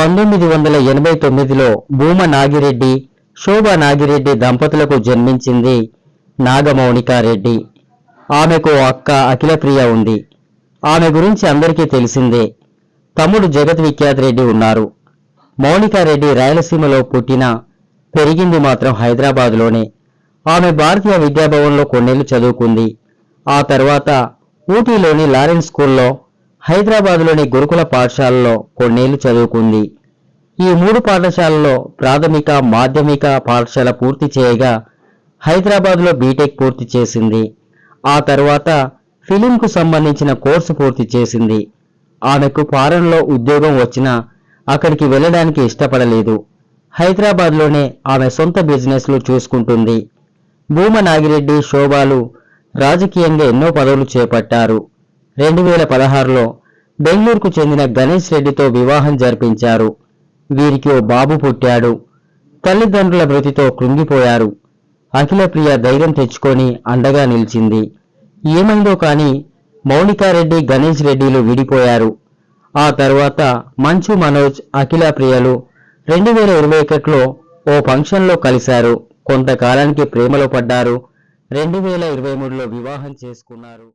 పంతొమ్మిది వందల ఎనభై తొమ్మిదిలో భూమ నాగిరెడ్డి శోభా నాగిరెడ్డి దంపతులకు జన్మించింది నాగమౌనికారెడ్డి ఆమెకు ఓ అక్క అఖిలప్రియ ఉంది. ఆమె గురించి అందరికీ తెలిసిందే. తమ్ముడు జగత్ విఖ్యాత్ రెడ్డి ఉన్నారు. మౌనికారెడ్డి రాయలసీమలో పుట్టిన పెరిగింది మాత్రం హైదరాబాద్లోనే. ఆమె భారతీయ విద్యాభవన్లో కొన్నేళ్ళు చదువుకుంది. ఆ తర్వాత ఊటీలోని లారెన్స్ స్కూల్లో హైదరాబాద్లోని గురుకుల పాఠశాలలో కొన్నేళ్ళు చదువుకుంది. ఈ మూడు పాఠశాలలో ప్రాథమిక మాధ్యమిక పాఠశాల పూర్తి చేయగా హైదరాబాద్లో బీటెక్ పూర్తి చేసింది. ఆ తర్వాత ఫిలింకు సంబంధించిన కోర్సు పూర్తి చేసింది. ఆమెకు ఫారెన్లో ఉద్యోగం వచ్చినా అక్కడికి వెళ్ళడానికి ఇష్టపడలేదు. హైదరాబాద్లోనే ఆమె సొంత బిజినెస్లు చూసుకుంటుంది. భూమ నాగిరెడ్డి శోభాలు రాజకీయంగా ఎన్నో పదవులు చేపట్టారు. రెండు వేల పదహారులో బెంగళూరుకు చెందిన గణేష్ రెడ్డితో వివాహం జరిపించారు. వీరికి ఓ బాబు పుట్టాడు. తల్లిదండ్రుల మృతితో కృంగిపోయారు. అఖిలప్రియ ధైర్యం తెచ్చుకొని అండగా నిలిచింది. ఏమైందో కాని మౌనికారెడ్డి గణేష్ రెడ్డిలు విడిపోయారు. ఆ తర్వాత మంచు మనోజ్ అఖిల ప్రియలు రెండు వేల ఇరవై ఒకటిలో ఓ ఫంక్షన్లో కలిశారు. కొంతకాలానికి ప్రేమలో పడ్డారు. రెండు వేల ఇరవై మూడులో వివాహం చేసుకున్నారు.